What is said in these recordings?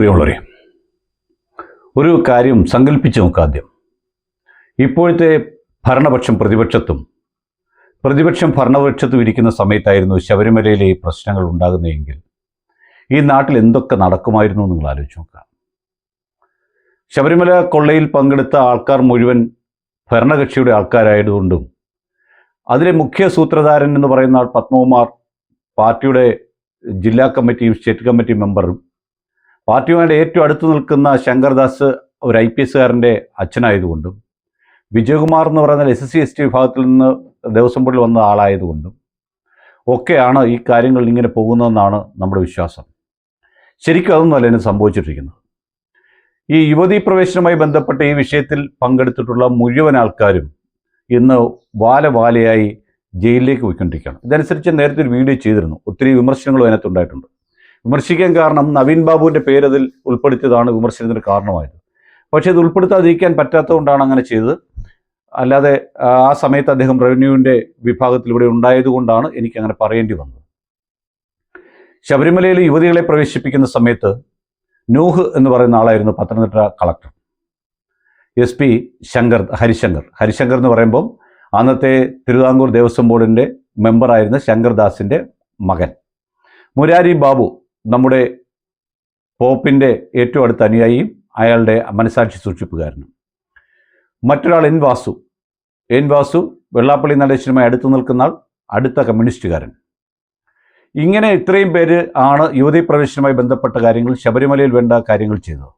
പ്രിയമുള്ളവരെ ഒരു കാര്യം സങ്കല്പിച്ച് നോക്കുക ആദ്യം. ഇപ്പോഴത്തെ ഭരണപക്ഷം പ്രതിപക്ഷത്തും പ്രതിപക്ഷം ഭരണപക്ഷത്തും ഇരിക്കുന്ന സമയത്തായിരുന്നു ശബരിമലയിലെ ഈ പ്രശ്നങ്ങൾ ഉണ്ടാകുന്നതെങ്കിൽ ഈ നാട്ടിൽ എന്തൊക്കെ നടക്കുമായിരുന്നു നിങ്ങൾ ആലോചിച്ച് നോക്കുക. ശബരിമല കൊള്ളയിൽ പങ്കെടുത്ത ആൾക്കാർ മുഴുവൻ ഭരണകക്ഷിയുടെ ആൾക്കാരായതുകൊണ്ടും അതിലെ മുഖ്യ സൂത്രധാരൻ എന്ന് പറയുന്ന ആൾ പത്മകുമാർ പാർട്ടിയുടെ ജില്ലാ കമ്മിറ്റിയും സ്റ്റേറ്റ് കമ്മിറ്റി മെമ്പറും പാർട്ടിയുമായിട്ട് ഏറ്റവും അടുത്ത് നിൽക്കുന്ന ശങ്കർദാസ് ഒരു ഐ പി എസ്സുകാരന്റെ അച്ഛനായതുകൊണ്ടും വിജയകുമാർ എന്ന് പറയുന്ന S S C S T വിഭാഗത്തിൽ നിന്ന് ദേവസ്വം ബോർഡിൽ വന്ന ആളായതുകൊണ്ടും ഒക്കെയാണ് ഈ കാര്യങ്ങൾ ഇങ്ങനെ പോകുന്നതെന്നാണ് നമ്മുടെ വിശ്വാസം. ശരിക്കും അതൊന്നുമല്ല എന്നെ സംഭവിച്ചിട്ടിരിക്കുന്നത്. ഈ യുവതീ പ്രവേശനവുമായി ബന്ധപ്പെട്ട ഈ വിഷയത്തിൽ പങ്കെടുത്തിട്ടുള്ള മുഴുവൻ ആൾക്കാരും ഇന്ന് വാല വാലയായി ജയിലിലേക്ക് പോയിക്കൊണ്ടിരിക്കുകയാണ്. ഇതനുസരിച്ച് നേരത്തെ ഒരു വീഡിയോ ചെയ്തിരുന്നു. ഒത്തിരി വിമർശനങ്ങളും അതിനകത്തുണ്ടായിട്ടുണ്ട് വിമർശിക്കാൻ കാരണം നവീൻ ബാബുവിന്റെ പേര് അതിൽ ഉൾപ്പെടുത്തിയതാണ് വിമർശനത്തിന് കാരണമായത്. പക്ഷേ ഇത് ഉൾപ്പെടുത്താതിരിക്കാൻ പറ്റാത്തതുകൊണ്ടാണ് അങ്ങനെ ചെയ്തത്. അല്ലാതെ ആ സമയത്ത് അദ്ദേഹം റവന്യൂവിന്റെ വിഭാഗത്തിൽ ഇവിടെ ഉണ്ടായതുകൊണ്ടാണ് എനിക്ക് അങ്ങനെ പറയേണ്ടി വന്നത്. ശബരിമലയിൽ യുവതികളെ പ്രവേശിപ്പിക്കുന്ന സമയത്ത് നൂഹ് എന്ന് പറയുന്ന ആളായിരുന്നു Pathanamthitta collector. S P Shankar Harishankar. Harishankar എന്ന് പറയുമ്പം അന്നത്തെ തിരുവിതാംകൂർ ദേവസ്വം ബോർഡിന്റെ മെമ്പറായിരുന്ന ശങ്കർദാസിന്റെ മകൻ. മുരാരി ബാബു നമ്മുടെ പോപ്പിന്റെ ഏറ്റവും അടുത്ത അനുയായിയും അയാളുടെ മനസാക്ഷി സൂക്ഷിപ്പുകാരനും. മറ്റൊരാൾ എൻ വാസു. എൻ വാസു വെള്ളാപ്പള്ളി നടേശനുമായി അടുത്തു നിൽക്കുന്ന ആൾ അടുത്ത കമ്മ്യൂണിസ്റ്റുകാരൻ. ഇങ്ങനെ ഇത്രയും പേര് ആണ് യുവതി പ്രവേശനവുമായി ബന്ധപ്പെട്ട കാര്യങ്ങൾ ശബരിമലയിൽ വേണ്ട കാര്യങ്ങൾ ചെയ്തത്.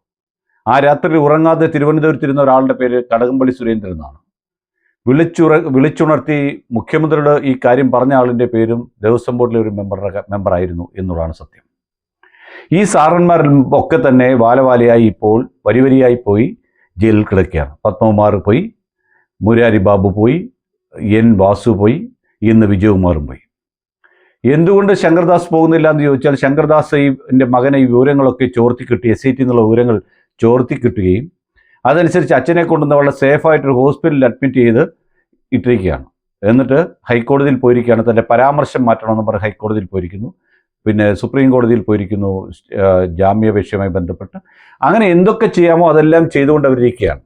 ആ രാത്രി ഉറങ്ങാതെ തിരുവനന്തപുരത്തിരുന്ന ഒരാളുടെ പേര് കടകംപള്ളി സുരേന്ദ്രൻ എന്നാണ്. വിളിച്ചുറ വിളിച്ചുണർത്തി മുഖ്യമന്ത്രിയുടെ ഈ കാര്യം പറഞ്ഞ ആളിന്റെ പേരും ദേവസ്വം ബോർഡിലെ ഒരു മെമ്പറുടെ മെമ്പറായിരുന്നു എന്നുള്ളതാണ് സത്യം. ഈ സാറന്മാരിൽ ഒക്കെ തന്നെ വാലവാലയായി ഇപ്പോൾ വരിവരിയായി പോയി ജയിലിൽ കിടക്കുകയാണ്. പത്മകുമാർ പോയി മുരാരി ബാബു പോയി എൻ വാസു പോയി ഇന്ന് വിജയകുമാറും പോയി. എന്തുകൊണ്ട് ശങ്കർദാസ് പോകുന്നില്ല എന്ന് ചോദിച്ചാൽ ശങ്കർദാസ് ഈ എന്റെ മകനെ ഈ വിവരങ്ങളൊക്കെ ചോർത്തി കിട്ടി എസ് ഐ ടി എന്നുള്ള വിവരങ്ങൾ ചോർത്തി കിട്ടുകയും അതനുസരിച്ച് അച്ഛനെ കൊണ്ടുവന്ന് വളരെ സേഫായിട്ടൊരു ഹോസ്പിറ്റലിൽ അഡ്മിറ്റ് ചെയ്ത് ഇട്ടിരിക്കുകയാണ്. എന്നിട്ട് ഹൈക്കോടതിയിൽ പോയിരിക്കുകയാണ്. തന്റെ പരാമർശം മാറ്റണമെന്ന് പറഞ്ഞ് ഹൈക്കോടതിയിൽ പോയിരിക്കുന്നു. പിന്നെ സുപ്രീം കോടതിയിൽ പോയിരിക്കുന്നു ജാമ്യപേക്ഷയുമായി ബന്ധപ്പെട്ട്. അങ്ങനെ എന്തൊക്കെ ചെയ്യാമോ അതെല്ലാം ചെയ്തുകൊണ്ട് അവരിരിക്കുകയാണ്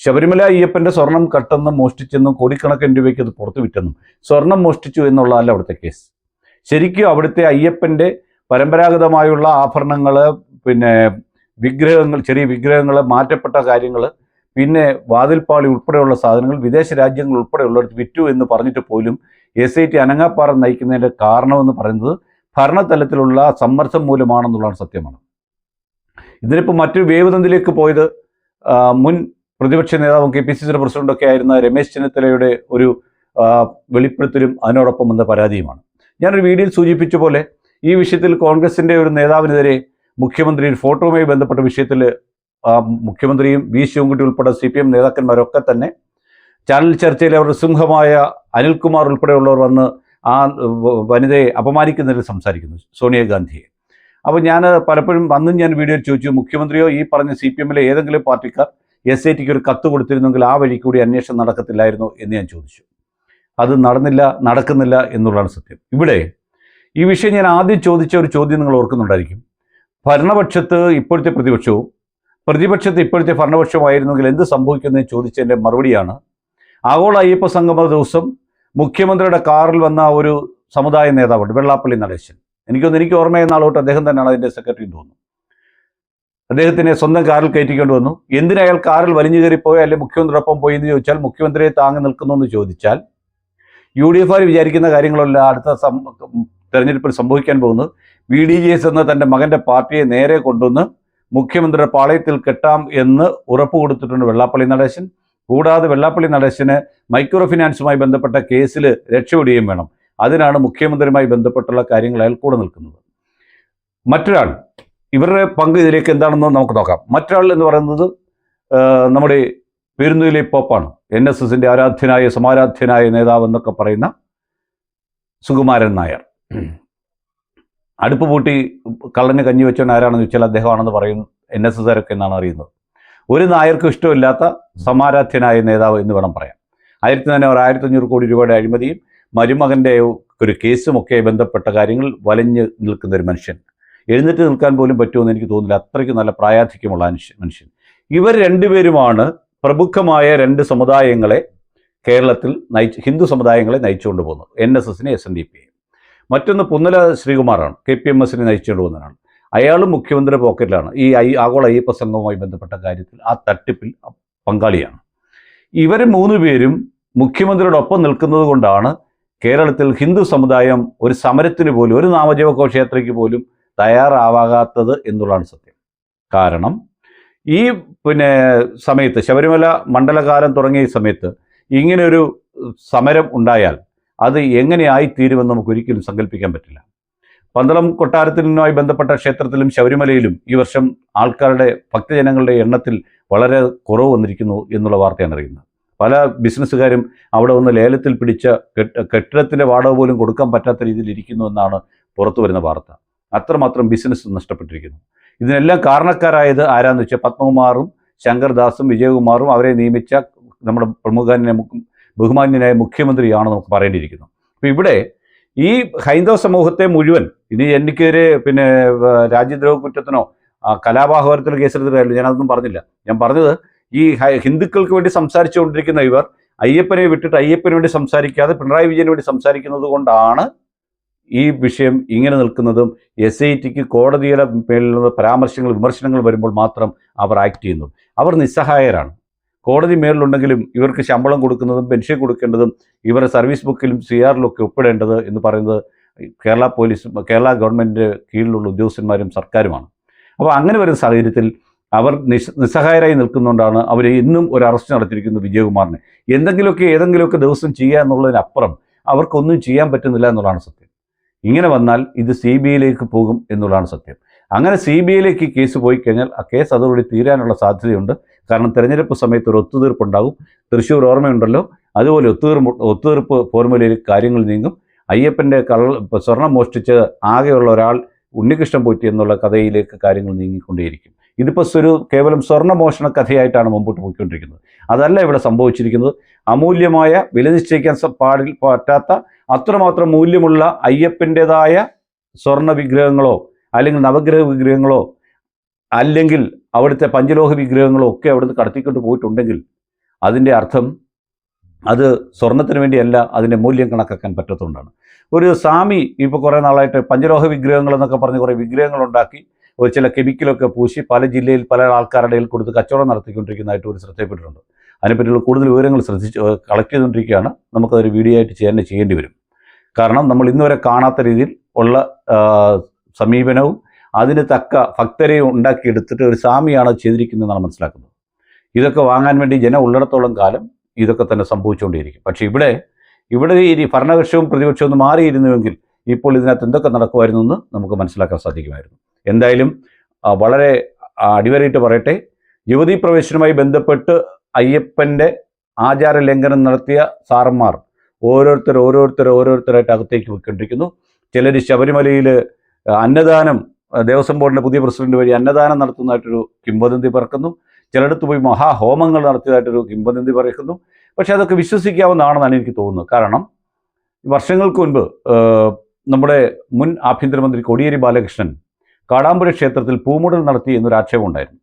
ശബരിമല അയ്യപ്പന്റെ സ്വർണം കട്ടെന്നും മോഷ്ടിച്ചെന്നും കോടിക്കണക്കിന് രൂപയ്ക്ക് അത് പുറത്തു വിറ്റെന്നും സ്വർണം മോഷ്ടിച്ചു എന്നുള്ളതല്ല അവിടുത്തെ കേസ്. ശരിക്കും അവിടുത്തെ അയ്യപ്പന്റെ പരമ്പരാഗതമായുള്ള ആഭരണങ്ങൾ പിന്നെ വിഗ്രഹങ്ങൾ ചെറിയ വിഗ്രഹങ്ങൾ മാറ്റപ്പെട്ട കാര്യങ്ങൾ പിന്നെ വാതിൽപ്പാളി ഉൾപ്പെടെയുള്ള സാധനങ്ങൾ വിദേശ രാജ്യങ്ങൾ ഉൾപ്പെടെയുള്ളവർക്ക് വിറ്റു എന്ന് പറഞ്ഞിട്ട് പോലും എസ് ഐ ടി അനങ്ങാപ്പാറ നയിക്കുന്നതിന്റെ കാരണമെന്ന് പറയുന്നത് ഭരണതലത്തിലുള്ള സമ്മർദ്ദം മൂലമാണെന്നുള്ളതാണ് സത്യമാണ്. ഇതിനിപ്പോൾ മറ്റു വേവതന്തിലേക്ക് പോയത് മുൻ പ്രതിപക്ഷ നേതാവും കെ പി സി സിയുടെ പ്രസിഡന്റൊക്കെ ആയിരുന്ന രമേശ് ചെന്നിത്തലയുടെ ഒരു വെളിപ്പെടുത്തലും അതിനോടൊപ്പം വന്ന പരാതിയുമാണ്. ഞാനൊരു വീഡിയോയിൽ സൂചിപ്പിച്ച പോലെ ഈ വിഷയത്തിൽ കോൺഗ്രസിന്റെ ഒരു നേതാവിനെതിരെ മുഖ്യമന്ത്രി ഒരു ഫോട്ടോയുമായി ബന്ധപ്പെട്ട വിഷയത്തിൽ മുഖ്യമന്ത്രിയും വി ശിവൻകുട്ടി ഉൾപ്പെടെ സി പി എം നേതാക്കന്മാരൊക്കെ തന്നെ ചാനൽ ചർച്ചയിൽ അവരുടെ സിംഹമായ അനിൽകുമാർ ഉൾപ്പെടെയുള്ളവർ വന്ന് ആ വനിതയെ അപമാനിക്കുന്നതിൽ സംസാരിക്കുന്നു സോണിയാഗാന്ധിയെ അപ്പോൾ ഞാൻ പലപ്പോഴും അന്നും ഞാൻ വീഡിയോ ചോദിച്ചു മുഖ്യമന്ത്രിയോ ഈ പറഞ്ഞ സി പി എമ്മിലെ ഏതെങ്കിലും പാർട്ടിക്കാർ എസ് ഐ ടിക്ക് ഒരു കത്ത് കൊടുത്തിരുന്നെങ്കിൽ ആ വഴി കൂടി അന്വേഷണം നടക്കത്തില്ലായിരുന്നു? എന്ന് ഞാൻ ചോദിച്ചു. അത് നടന്നില്ല നടക്കുന്നില്ല എന്നുള്ളതാണ് സത്യം. ഇവിടെ ഈ വിഷയം ഞാൻ ആദ്യം ചോദിച്ച ഒരു ചോദ്യം നിങ്ങൾ ഓർക്കുന്നുണ്ടായിരിക്കും. ഭരണപക്ഷത്ത് ഇപ്പോഴത്തെ പ്രതിപക്ഷവും പ്രതിപക്ഷത്ത് ഇപ്പോഴത്തെ ഭരണപക്ഷമായിരുന്നെങ്കിൽ എന്ത് സംഭവിക്കുമെന്ന് ചോദിച്ചതിന്റെ മറുപടിയാണ് ആഗോള അയ്യപ്പ സംഗമ ദിവസം മുഖ്യമന്ത്രിയുടെ കാറിൽ വന്ന ഒരു സമുദായ നേതാവുണ്ട് വെള്ളാപ്പള്ളി നടേശൻ. എനിക്കൊന്ന് എനിക്ക് ഓർമ്മയെന്ന ആളോട്ട് അദ്ദേഹം തന്നെയാണ് അതിന്റെ സെക്രട്ടറി എന്ന് തോന്നുന്നു. അദ്ദേഹത്തിനെ സ്വന്തം കാറിൽ കയറ്റിക്കൊണ്ട് വന്നു. എന്തിനാ അയാൾ കാറിൽ വലിഞ്ഞു കയറിപ്പോയോ? അല്ലെങ്കിൽ മുഖ്യമന്ത്രിയോടൊപ്പം പോയി എന്ന് ചോദിച്ചാൽ മുഖ്യമന്ത്രിയെ താങ്ങി നിൽക്കുന്നു എന്ന് ചോദിച്ചാൽ യു ഡി എഫ് വിചാരിക്കുന്ന കാര്യങ്ങളല്ല അടുത്ത തെരഞ്ഞെടുപ്പിൽ സംഭവിക്കാൻ പോകുന്നത്. ബി ഡി ജി എസ് എന്ന തന്റെ മകന്റെ പാർട്ടിയെ നേരെ കൊണ്ടുവന്ന് മുഖ്യമന്ത്രിയുടെ പാളയത്തിൽ കെട്ടാം എന്ന് ഉറപ്പ് കൊടുത്തിട്ടുണ്ട് വെള്ളാപ്പള്ളി നടേശൻ. കൂടാതെ വെള്ളാപ്പള്ളി നടേശന് മൈക്രോ ഫിനാൻസുമായി ബന്ധപ്പെട്ട കേസിൽ രക്ഷപ്പെടുകയും വേണം. അതിനാണ് മുഖ്യമന്ത്രിയുമായി ബന്ധപ്പെട്ടുള്ള കാര്യങ്ങൾ അയാൾ കൂടെ നിൽക്കുന്നത്. മറ്റൊരാൾ ഇവരുടെ പങ്ക് ഇതിലേക്ക് എന്താണെന്ന് നമുക്ക് നോക്കാം. മറ്റൊരാൾ എന്ന് പറയുന്നത് നമ്മുടെ പെരുന്നൂലി പോപ്പാണ്. എൻ എസ് എസിന്റെ ആരാധ്യനായ സമാരാധ്യനായ നേതാവ് എന്നൊക്കെ പറയുന്ന സുകുമാരൻ നായർ. അടുപ്പ് പൂട്ടി കള്ളന് കഞ്ഞി വെച്ചവൻ ആരാണെന്ന് ചോദിച്ചാൽ അദ്ദേഹമാണെന്ന് പറയും എൻ എസ് എസ്കാരൊക്കെ എന്നാണ് അറിയുന്നത്. ഒരു നായർക്കും ഇഷ്ടമില്ലാത്ത സമാരാധ്യനായ നേതാവ് എന്ന് വേണം പറയാം ആയിരത്തി തന്നെ ഒരു ആയിരത്തി അഞ്ഞൂറ് കോടി രൂപയുടെ അഴിമതിയും മരുമകന്റെ ഒരു കേസും ഒക്കെ ബന്ധപ്പെട്ട കാര്യങ്ങൾ വലഞ്ഞ് നിൽക്കുന്ന ഒരു മനുഷ്യൻ. എഴുന്നേറ്റ് നിൽക്കാൻ പോലും പറ്റുമെന്ന് എനിക്ക് തോന്നുന്നില്ല. അത്രയ്ക്ക് നല്ല പ്രായാധിക്യമുള്ള മനുഷ്യൻ. ഇവർ രണ്ടുപേരുമാണ് പ്രമുഖമായ രണ്ട് സമുദായങ്ങളെ കേരളത്തിൽ നയിച്ച് ഹിന്ദു സമുദായങ്ങളെ നയിച്ചുകൊണ്ട് പോകുന്നത്. എൻ എസ് എസിനെ എസ് എൻ ഡി പി മറ്റൊന്ന് പുന്നല ശ്രീകുമാറാണ്. കെ പി എം എസിനെ നയിച്ചുകൊണ്ട് പോകുന്നതാണ് അയാളും മുഖ്യമന്ത്രിയുടെ പോക്കറ്റിലാണ്. ഈ ഐ ആഗോള അയ്യപ്പ സംഘവുമായി ബന്ധപ്പെട്ട കാര്യത്തിൽ ആ തട്ടിപ്പിൽ പങ്കാളിയാണ്. ഇവർ മൂന്ന് പേരും മുഖ്യമന്ത്രിയുടെ ഒപ്പം നിൽക്കുന്നത് കൊണ്ടാണ് കേരളത്തിൽ ഹിന്ദു സമുദായം ഒരു സമരത്തിന് പോലും ഒരു നാമജീവ ഘോഷയാത്രയ്ക്ക് പോലും തയ്യാറാവാകാത്തത് എന്നുള്ളതാണ് സത്യം. കാരണം ഈ പിന്നെ സമയത്ത് ശബരിമല മണ്ഡലകാലം തുടങ്ങിയ സമയത്ത് ഇങ്ങനെയൊരു സമരം ഉണ്ടായാൽ അത് എങ്ങനെയായിത്തീരുമെന്ന് നമുക്ക് ഒരിക്കലും സങ്കല്പിക്കാൻ പറ്റില്ല. പന്തളം കൊട്ടാരത്തിനുമായി ബന്ധപ്പെട്ട ക്ഷേത്രത്തിലും ശബരിമലയിലും ഈ വർഷം ആൾക്കാരുടെ ഭക്തജനങ്ങളുടെ എണ്ണത്തിൽ വളരെ കുറവ് വന്നിരിക്കുന്നു എന്നുള്ള വാർത്തയാണ് അറിയുന്നത്. പല ബിസിനസ്സുകാരും അവിടെ ഒന്ന് ലേലത്തിൽ പിടിച്ച കെട്ട് കെട്ടിടത്തിന്റെ വാടക പോലും കൊടുക്കാൻ പറ്റാത്ത രീതിയിൽ ഇരിക്കുന്നു എന്നാണ് പുറത്തു വരുന്ന വാർത്ത. അത്രമാത്രം ബിസിനസ് നഷ്ടപ്പെട്ടിരിക്കുന്നു. ഇതിനെല്ലാം കാരണക്കാരായത് ആരാന്ന് വെച്ചാൽ പത്മകുമാറും ശങ്കർദാസും വിജയകുമാറും അവരെ നിയമിച്ച നമ്മുടെ പ്രമുഖനെ ബഹുമാന്യനായ മുഖ്യമന്ത്രിയാണ് നമുക്ക് പറയേണ്ടിയിരിക്കുന്നത് അപ്പോൾ ഇവിടെ ഈ ഹൈന്ദവ സമൂഹത്തെ മുഴുവൻ ഇനി എനിക്കെതിരെ പിന്നെ രാജ്യദ്രോഹ കുറ്റത്തിനോ ആ, കലാപാഹോരത്തിനോ കേസെടുത്തിട്ട് കാര്യമില്ല ഞാനതൊന്നും പറഞ്ഞില്ല. ഞാൻ പറഞ്ഞത് ഈ ഹിന്ദുക്കൾക്ക് വേണ്ടി സംസാരിച്ചുകൊണ്ടിരിക്കുന്ന ഇവർ അയ്യപ്പനെ വിട്ടിട്ട് അയ്യപ്പന് വേണ്ടി സംസാരിക്കാതെ പിണറായി വിജയന് വേണ്ടി സംസാരിക്കുന്നത് കൊണ്ടാണ് ഈ വിഷയം ഇങ്ങനെ നിൽക്കുന്നതും എസ് ഐ ടിക്ക് കോടതിയുടെ മേലുള്ള പരാമർശങ്ങൾ വിമർശനങ്ങൾ വരുമ്പോൾ മാത്രം അവർ ആക്ട് ചെയ്യുന്നു. അവർ നിസ്സഹായരാണ്. കോടതി മേലിലുണ്ടെങ്കിലും ഇവർക്ക് ശമ്പളം കൊടുക്കുന്നതും പെൻഷൻ കൊടുക്കേണ്ടതും ഇവരുടെ സർവീസ് ബുക്കിലും സി ആറിലും ഒക്കെ ഒപ്പിടേണ്ടത് എന്ന് പറയുന്നത് കേരള പോലീസ് കേരള ഗവൺമെന്റ് കീഴിലുള്ള ഉദ്യോഗസ്ഥന്മാരും സർക്കാരുമാണ്. അപ്പോൾ അങ്ങനെ വരുന്ന സാഹചര്യത്തിൽ അവർ നിസ് നിസ്സഹായരായി നിൽക്കുന്നതുകൊണ്ടാണ് അവർ ഇന്നും ഒരു അറസ്റ്റ് നടത്തിയിരിക്കുന്നത് വിജയകുമാറിനെ. എന്തെങ്കിലുമൊക്കെ ഏതെങ്കിലുമൊക്കെ ദിവസം ചെയ്യുക എന്നുള്ളതിനപ്പുറം അവർക്കൊന്നും ചെയ്യാൻ പറ്റുന്നില്ല എന്നുള്ളതാണ് സത്യം. ഇങ്ങനെ വന്നാൽ ഇത് സി ബി ഐയിലേക്ക് പോകും എന്നുള്ളതാണ് സത്യം. അങ്ങനെ സി ബി ഐയിലേക്ക് കേസ് പോയി കഴിഞ്ഞാൽ ആ കേസ് അതോടുകൂടി തീരാനുള്ള സാധ്യതയുണ്ട്. കാരണം തെരഞ്ഞെടുപ്പ് സമയത്ത് ഒരു ഒത്തുതീർപ്പുണ്ടാകും തൃശ്ശൂർ ഓർമ്മയുണ്ടല്ലോ? അതുപോലെ ഒത്തുതീർപ്പ് ഒത്തുതീർപ്പ് ഫോർമുലയിൽ കാര്യങ്ങൾ നീങ്ങും. അയ്യപ്പന്റെ കള്ള സ്വർണം മോഷ്ടിച്ച് ആകെയുള്ള ഒരാൾ ഉണ്ണികൃഷ്ണൻ പോറ്റി എന്നുള്ള കഥയിലേക്ക് കാര്യങ്ങൾ നീങ്ങിക്കൊണ്ടേയിരിക്കും. ഇതിപ്പോൾ ഒരു കേവലം സ്വർണമോഷണ കഥയായിട്ടാണ് മുമ്പോട്ട് പോയിക്കൊണ്ടിരിക്കുന്നത്. അതല്ല ഇവിടെ സംഭവിച്ചിരിക്കുന്നത്. അമൂല്യമായ വില നിശ്ചയിക്കാൻ പാടിൽ പറ്റാത്ത അത്രമാത്രം മൂല്യമുള്ള അയ്യപ്പന്റേതായ സ്വർണ വിഗ്രഹങ്ങളോ അല്ലെങ്കിൽ നവഗ്രഹ വിഗ്രഹങ്ങളോ അല്ലെങ്കിൽ അവിടുത്തെ പഞ്ചലോഹ വിഗ്രഹങ്ങളും ഒക്കെ അവിടുന്ന് കടത്തിക്കൊണ്ട് പോയിട്ടുണ്ടെങ്കിൽ അതിന്റെ അർത്ഥം അത് സ്വർണത്തിന് വേണ്ടിയല്ല അതിന്റെ മൂല്യം കണക്കാക്കാൻ പറ്റത്തുകൊണ്ടാണ് ഒരു സ്വാമി ഇപ്പോൾ കുറേ നാളായിട്ട് പഞ്ചലോഹ വിഗ്രഹങ്ങൾ എന്നൊക്കെ പറഞ്ഞ് കുറേ വിഗ്രഹങ്ങൾ ഉണ്ടാക്കി ഒരു ചില കെമിക്കലൊക്കെ പൂശി പല ജില്ലയിൽ പല ആൾക്കാരുടെ കൊടുത്ത് കച്ചവടം നടത്തിക്കൊണ്ടിരിക്കുന്നതായിട്ട് ഒരു ശ്രദ്ധയപ്പെട്ടിട്ടുണ്ട് അതിനെപ്പറ്റിയുള്ള കൂടുതൽ വിവരങ്ങൾ ശ്രദ്ധിച്ച് കളക്ട് ചെയ്തുകൊണ്ടിരിക്കുകയാണ്. നമുക്കതൊരു വീഡിയോ ആയിട്ട് ചെയ്യാൻ ചെയ്യേണ്ടി വരും. കാരണം നമ്മൾ ഇന്നുവരെ കാണാത്ത രീതിയിൽ ഉള്ള സമീപനവും അതിന് തക്ക ഭക്തരെ ഉണ്ടാക്കിയെടുത്തിട്ട് ഒരു സ്വാമിയാണ് ചെയ്തിരിക്കുന്നതെന്നാണ് മനസ്സിലാക്കുന്നത്. ഇതൊക്കെ വാങ്ങാൻ വേണ്ടി ജനം ഉള്ളിടത്തോളം കാലം ഇതൊക്കെ തന്നെ സംഭവിച്ചുകൊണ്ടിരിക്കും പക്ഷേ ഇവിടെ ഇവിടെ ഈ ഭരണപക്ഷവും പ്രതിപക്ഷവും ഒന്ന് മാറിയിരുന്നുവെങ്കിൽ ഇപ്പോൾ ഇതിനകത്ത് എന്തൊക്കെ നടക്കുമായിരുന്നു എന്ന് നമുക്ക് മനസ്സിലാക്കാൻ സാധിക്കുമായിരുന്നു. എന്തായാലും വളരെ അടിവരയിട്ട് പറയട്ടെ. യുവതി പ്രവേശനവുമായി ബന്ധപ്പെട്ട് അയ്യപ്പന്റെ ആചാര ലംഘനം നടത്തിയ സാറന്മാർ ഓരോരുത്തർ ഓരോരുത്തർ ഓരോരുത്തരായിട്ട് അകത്തേക്ക് പോയിക്കൊണ്ടിരിക്കുന്നു. ചിലർ ശബരിമലയിൽ അന്നദാനം ദേവസ്വം ബോർഡിന്റെ പുതിയ പ്രസിഡന്റ് വഴി അന്നദാനം നടത്തുന്നതായിട്ടൊരു കിംവദന്തി പറക്കുന്നു. ചിലയിടത്ത് പോയി മഹാഹോമങ്ങൾ നടത്തിയതായിട്ടൊരു കിംവദന്തി പറയുന്നു. പക്ഷെ അതൊക്കെ വിശ്വസിക്കാവുന്നതാണെന്നാണ് എനിക്ക് തോന്നുന്നത്. കാരണം വർഷങ്ങൾക്ക് മുൻപ് നമ്മുടെ മുൻ ആഭ്യന്തരമന്ത്രി കോടിയേരി ബാലകൃഷ്ണൻ കാടാമ്പുഴ ക്ഷേത്രത്തിൽ പൂമുടൽ നടത്തി എന്നൊരു ആക്ഷേപം ഉണ്ടായിരുന്നു.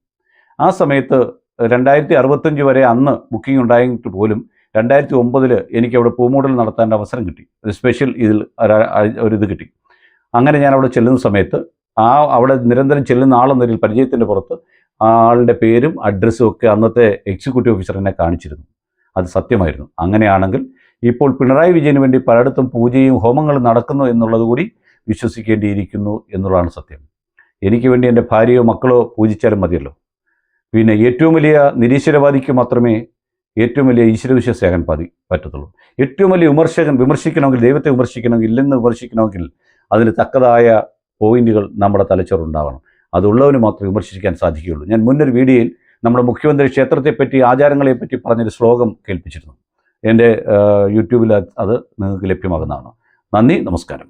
ആ സമയത്ത് രണ്ടായിരത്തി അറുപത്തഞ്ച് വരെ അന്ന് ബുക്കിംഗ് ഉണ്ടായിട്ട് പോലും രണ്ടായിരത്തി ഒമ്പതിൽ എനിക്ക് അവിടെ പൂമൂടൽ നടത്താൻ അവസരം കിട്ടി. ഒരു സ്പെഷ്യൽ ഇതിൽ ഒരു ഇത് കിട്ടി. അങ്ങനെ ഞാൻ അവിടെ ചെല്ലുന്ന സമയത്ത് ആ അവിടെ നിരന്തരം ചെല്ലുന്ന ആളെന്നൊരു പരിചയത്തിന്റെ പുറത്ത് ആളുടെ പേരും അഡ്രസ്സും ഒക്കെ അന്നത്തെ എക്സിക്യൂട്ടീവ് ഓഫീസർ എന്നെ കാണിച്ചിരുന്നു. അത് സത്യമായിരുന്നു. അങ്ങനെയാണെങ്കിൽ ഇപ്പോൾ പിണറായി വിജയന് വേണ്ടി പലയിടത്തും പൂജയും ഹോമങ്ങളും നടക്കുന്നു എന്നുള്ളത് കൂടി വിശ്വസിക്കേണ്ടിയിരിക്കുന്നു എന്നുള്ളതാണ് സത്യം. എനിക്ക് വേണ്ടി എന്റെ ഭാര്യയോ മക്കളോ പൂജിച്ചാലും മതിയല്ലോ. പിന്നെ ഏറ്റവും വലിയ നിരീശ്വരവാദിക്ക് മാത്രമേ ഏറ്റവും വലിയ ഈശ്വരവിശ്വാസിയാകാൻ പതി പറ്റത്തുള്ളൂ. ഏറ്റവും വലിയ വിമർശകൻ വിമർശിക്കണമെങ്കിൽ ദൈവത്തെ വിമർശിക്കണമെങ്കിൽ ഇല്ലെന്ന് വിമർശിക്കണമെങ്കിൽ അതിന് തക്കതായ പോയിന്റുകൾ നമ്മുടെ തലച്ചോറുണ്ടാവണം അതുള്ളവന് മാത്രമേ വിമർശിക്കാൻ സാധിക്കുകയുള്ളൂ. ഞാൻ മുന്നൊരു വീഡിയോയിൽ നമ്മുടെ മുഖ്യമന്ത്രി ക്ഷേത്രത്തെപ്പറ്റി ആചാരങ്ങളെപ്പറ്റി പറഞ്ഞൊരു ശ്ലോകം കേൾപ്പിച്ചിരുന്നു. എന്റെ യൂട്യൂബിൽ അത് നിങ്ങൾക്ക് ലഭ്യമാകുന്നതാണ്. നന്ദി നമസ്കാരം.